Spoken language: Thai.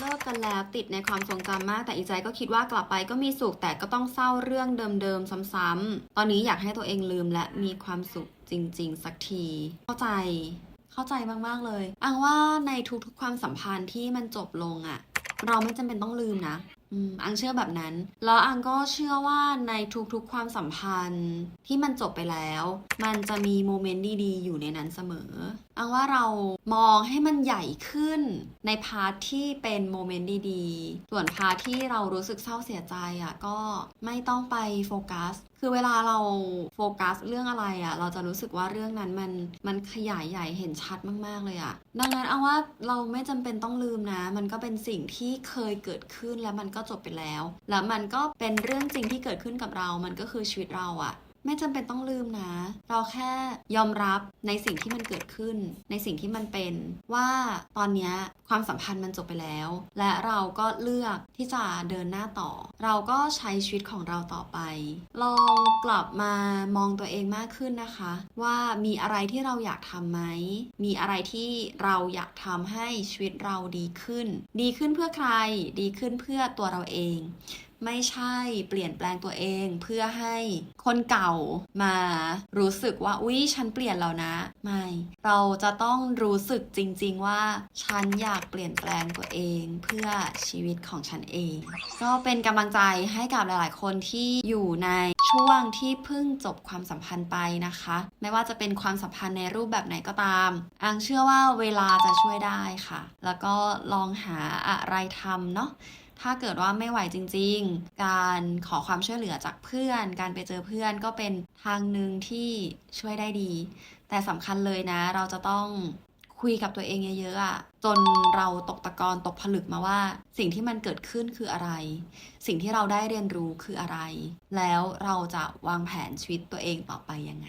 เลิกกันแล้วติดในความทรงจำมาก แต่อีใจก็คิดว่ากลับไปก็มีสุขแต่ก็ต้องเศร้าเรื่องเดิมๆซ้ำๆตอนนี้อยากให้ตัวเองลืมและมีความสุขจริง ๆ สักที เข้าใจ เข้าใจมากๆเลยอังว่าในทุกๆความสัมพันธ์ที่มันจบลงอะเราไม่จำเป็นต้องลืมนะ อังเชื่อแบบนั้น แล้วอังก็เชื่อว่าในทุกๆความสัมพันธ์ที่มันจบไปแล้ว มันจะมีโมเมนต์ดีๆ อยู่ในนั้นเสมอ อังว่าเรามองให้มันใหญ่ขึ้นในพาร์ทที่เป็นโมเมนต์ดีๆ ส่วนพาร์ทที่เรารู้สึกเศร้าเสียใจอะก็ไม่ต้องไปโฟกัส คือเวลาเราโฟกัสเรื่องอะไรอะ่ะ เราจะรู้สึกว่าเรื่องนั้นมันมันขยายใหญ่เห็นชัดมาก ๆ เลยอะ่ะ ดังนั้นเอาว่าเราไม่จำเป็นต้องลืมนะ มันก็เป็นสิ่งที่เคยเกิดขึ้นแล้วมันก็จบไปแล้ว แล้วมันก็เป็นเรื่องจริงที่เกิดขึ้นกับเรา มันก็คือชีวิตเราอะ่ะ ไม่จำเป็นต้องลืมนะ เราแค่ยอมรับในสิ่งที่มันเกิดขึ้น ในสิ่งที่มันเป็นว่าตอนนี้ความสัมพันธ์มันจบไปแล้ว และเราก็เลือกที่จะเดินหน้าต่อ เราก็ใช้ชีวิตของเราต่อไป ลองกลับมามองตัวเองมากขึ้นนะคะ ว่ามีอะไรที่เราอยากทำไหม มีอะไรที่เราอยากทำให้ชีวิตเราดีขึ้น ดีขึ้นเพื่อใคร ดีขึ้นเพื่อตัวเราเอง ไม่ใช่เปลี่ยนแปลงตัวเองเพื่อให้คนเก่ามารู้สึกว่าอุ๊ยฉันเปลี่ยนแล้วนะ ไม่ เราจะต้องรู้สึกจริง ๆ ว่า ฉันอยากเปลี่ยนแปลงตัวเองเพื่อชีวิตของฉันเอง ก็เป็นกำลังใจให้กับหลาย ๆ คนที่อยู่ใน ช่วงที่เพิ่งจบความสัมพันธ์ไปนะคะ ไม่ว่าจะเป็นความสัมพันธ์ในรูปแบบไหนก็ตามอังเชื่อว่าเวลาจะช่วยได้ค่ะ แล้วก็ลองหาอะไรทำเนาะถ้าเกิดว่าไม่ไหวจริง ๆ การขอความช่วยเหลือจากเพื่อน การไปเจอเพื่อนก็เป็นทางหนึ่งที่ช่วยได้ดี แต่สำคัญเลยนะ เราจะต้อง คุยกับตัวเองเยอะๆอะจนเราตกตะกอนตกผลึกมาว่า สิ่งที่มันเกิดขึ้นคืออะไร สิ่งที่เราได้เรียนรู้คืออะไร แล้วเราจะวางแผนชีวิตตัวเองต่อไปยังไง